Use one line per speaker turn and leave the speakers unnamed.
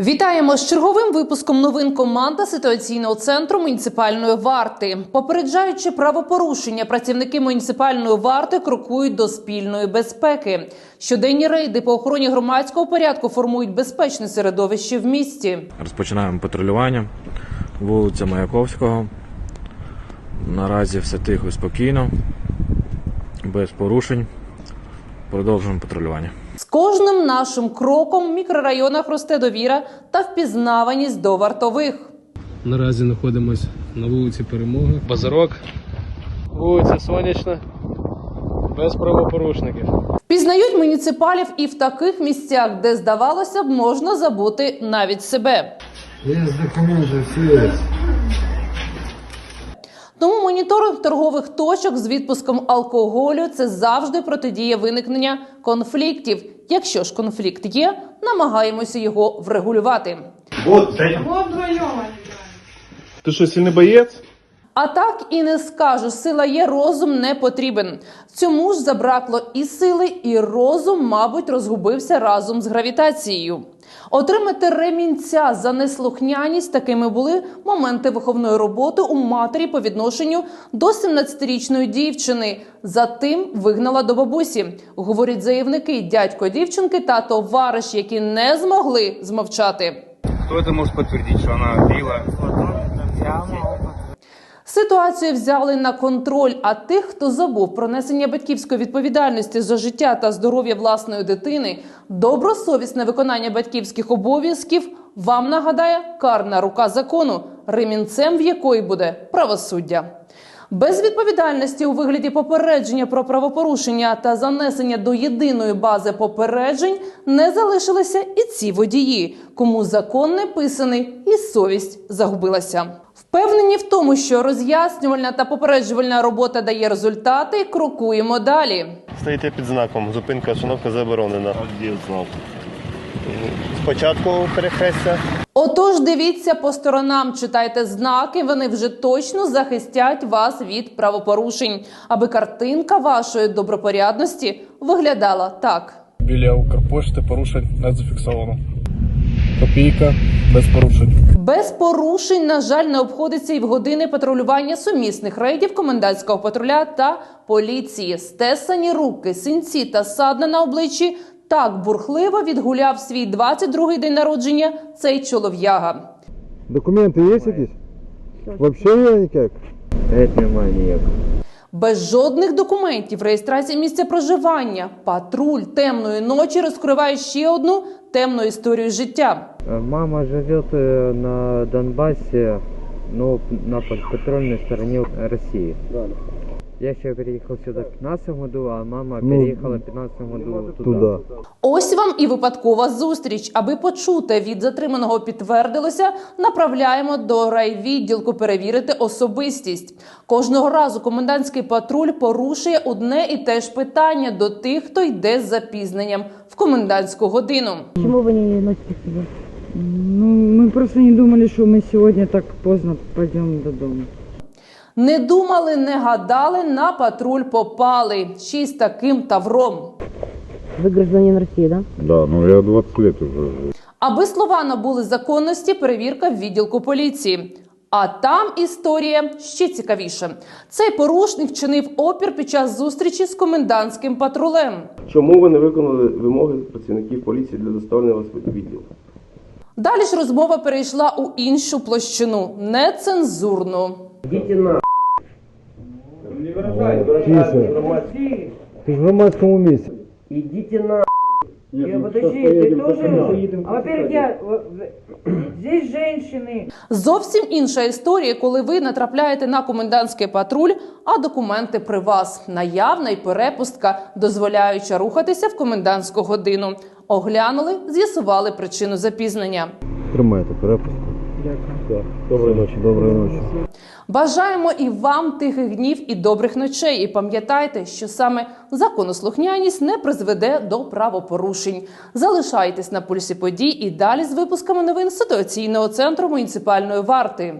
Вітаємо з черговим випуском новин команда ситуаційного центру муніципальної варти. Попереджаючи правопорушення, працівники муніципальної варти крокують до спільної безпеки. Щоденні рейди по охороні громадського порядку формують безпечне середовище в місті.
Розпочинаємо патрулювання вулиця Маяковського. Наразі все тихо спокійно, без порушень. Продовжуємо патрулювання.
З кожним нашим кроком в мікрорайонах росте довіра та впізнаваність до вартових.
Наразі знаходимося на вулиці Перемоги. Базарок, вулиця Сонячна, без правопорушників.
Впізнають муніципалів і в таких місцях, де здавалося б, можна забути навіть себе.
Есть документы, все есть.
Моніторинг торгових точок з відпуском алкоголю це завжди протидія виникнення конфліктів. Якщо ж конфлікт є, намагаємося його врегулювати.
Ти що, сильний боєць?
А так і не скажу, сила є, розум не потрібен. Цьому ж забракло і сили, і розум, мабуть, розгубився разом з гравітацією. Отримати ремінця за неслухняність такими були моменти виховної роботи у матері по відношенню до 17-річної дівчини. Затим вигнала до бабусі. Говорять заявники, дядько дівчинки та товариш, які не змогли змовчати.
Кто это может подтвердить, что она била?
Ситуацію взяли на контроль. А тих, хто забув про несення батьківської відповідальності за життя та здоров'я власної дитини, добросовісне виконання батьківських обов'язків вам нагадає карна рука закону, ремінцем в якої буде правосуддя. Без відповідальності у вигляді попередження про правопорушення та занесення до єдиної бази попереджень не залишилися і ці водії, кому закон не писаний і совість загубилася. Впевнені в тому, що роз'яснювальна та попереджувальна робота дає результати. Крокуємо далі.
Стоїте під знаком. Зупинка остановка заборонена. Де знак? Спочатку перехрестя.
Отож, дивіться по сторонам, читайте знаки. Вони вже точно захистять вас від правопорушень, аби картинка вашої добропорядності виглядала так.
Біля Укрпошти порушень не зафіксовано. Копійка без порушень.
Без порушень, на жаль, не обходиться і в години патрулювання сумісних рейдів комендантського патруля та поліції. Стесані руки, синці та садна на обличчі так бурхливо відгуляв свій 22-й день народження цей чолов'яга.
Документы есть якісь? Вообще никак? Это немає ніяк.
Без жодних документів, реєстрації місця проживання, патруль темної ночі розкриває ще одну темну історію життя.
Мама живет э, на Донбассе, но на подконтрольной стороне России. Я еще переехал сюда в 15 году, а мама
Ну,
переехала в 15 году туда.
Туда.
Ось вам і випадкова зустріч. Аби почути від затриманого підтвердилося, направляємо до райвідділку перевірити особистість. Кожного разу комендантський патруль порушує одне і те ж питання до тих, хто йде з запізненням в комендантську годину.
Почему вы не носите себя?
Ну, мы просто не думали, что мы сегодня так поздно пойдем до дома.
Не думали, не гадали, на патруль попали. Ще й з таким тавром.
Вы гражданин России, да?
Да, ну я 20 лет уже.
Аби слова набули законності, перевірка в відділку поліції. А там історія ще цікавіше. Цей порушник вчинив опір під час зустрічі з комендантським патрулем.
Чому ви не виконали вимоги працівників поліції для доставлення вас в відділ?
Далі ж розмова перейшла у іншу площину нецензурну.
Тише. Ты в громадскому месте.
Идите на... Я, подожди, ты тоже... А, Во-первых, я... Здесь женщины.
Зовсім інша історія, коли ви натрапляєте на комендантський патруль, а документи при вас наявна й перепустка, дозволяюча рухатися в комендантську годину. Оглянули, з'ясували причину запізнення.
Тримайте перепуску.
Дякую.
Доброї ночі. Доброї ночі.
Бажаємо і вам тихих днів і добрих ночей. І пам'ятайте, що саме законослухняність не призведе до правопорушень. Залишайтесь на пульсі подій і далі з випусками новин ситуаційного центру муніципальної варти.